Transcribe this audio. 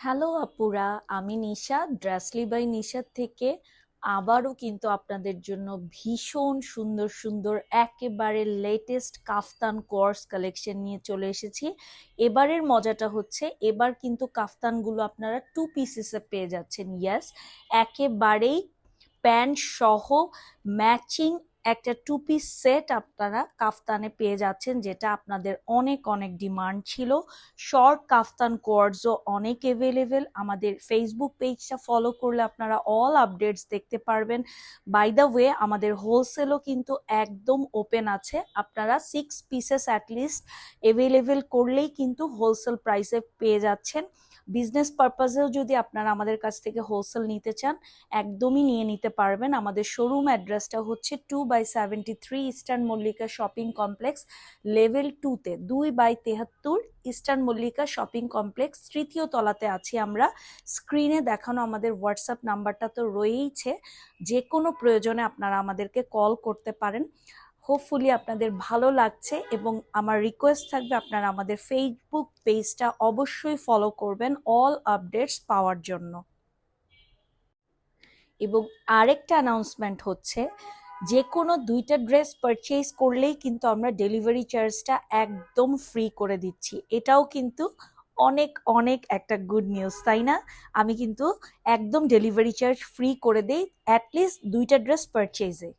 Hello আপুরা, আমি নিশা, ড্রাসলি by নিশার থেকে আবারও কিন্তু আপনাদের জন্য ভীষণ সুন্দর সুন্দর একেবারে লেটেস্ট কাফতান কোর্স কালেকশন নিয়ে চলে এসেছি। এবারের মজাটা হচ্ছে, এবার কিন্তু কাফতানগুলো আপনারা টু পিসেসে পেয়ে যাচ্ছেন ইয়াস একেবারেই প্যান্ট সহ ম্যাচিং একটা টু পিস সেট আপনারা কাফতানে পেয়ে যাচ্ছেন, যেটা আপনাদের অনেক অনেক ডিমান্ড ছিল। শর্ট কাফতান কোয়ার্ডসও অনেক অ্যাভেলেবেল আমাদের ফেসবুক পেজটা ফলো করলে আপনারা অল আপডেটস দেখতে পারবেন। বাই দ্য ওয়ে আমাদের হোলসেলও কিন্তু একদম ওপেন আছে। আপনারা সিক্স পিসেস অ্যাটলিস্ট অ্যাভেলেবেল করলেই কিন্তু হোলসেল প্রাইসে পেয়ে যাচ্ছেন। বিজনেস পারপাজেও যদি আপনারা আমাদের কাছ থেকে হোলসেল নিতে চান, একদমই নিয়ে নিতে পারবেন। আমাদের শোরুম অ্যাড্রেসটা হচ্ছে two by seventy three eastern Mallika shopping complex level টুতে দুই বাই তেহাত্তর ইস্টার্ন মল্লিকা শপিং কমপ্লেক্স তৃতীয় তলাতে আছি আমরা। স্ক্রিনে দেখানো আমাদের হোয়াটসঅ্যাপ নাম্বারটা তো রয়েইছে। যে কোনো প্রয়োজনে আপনারা আমাদেরকে কল করতে পারেন। হোপফুলি আপনাদের ভালো লাগছে এবং আমার রিকোয়েস্ট থাকবে আপনারা আমাদের ফেসবুক পেজটা অবশ্যই ফলো করবেন অল আপডেটস পাওয়ার জন্য। এবং আরেকটা অ্যানাউন্সমেন্ট হচ্ছে যে কোনো দুইটা ড্রেস পারচেজ করলেই কিন্তু আমরা ডেলিভারি চার্জটা একদম ফ্রি করে দিচ্ছি। এটাও কিন্তু অনেক অনেক একটা গুড নিউজ তাই না? আমি কিন্তু একদম ডেলিভারি চার্জ ফ্রি করে দেই অ্যাটলিস্ট দুইটা ড্রেস পারচেজে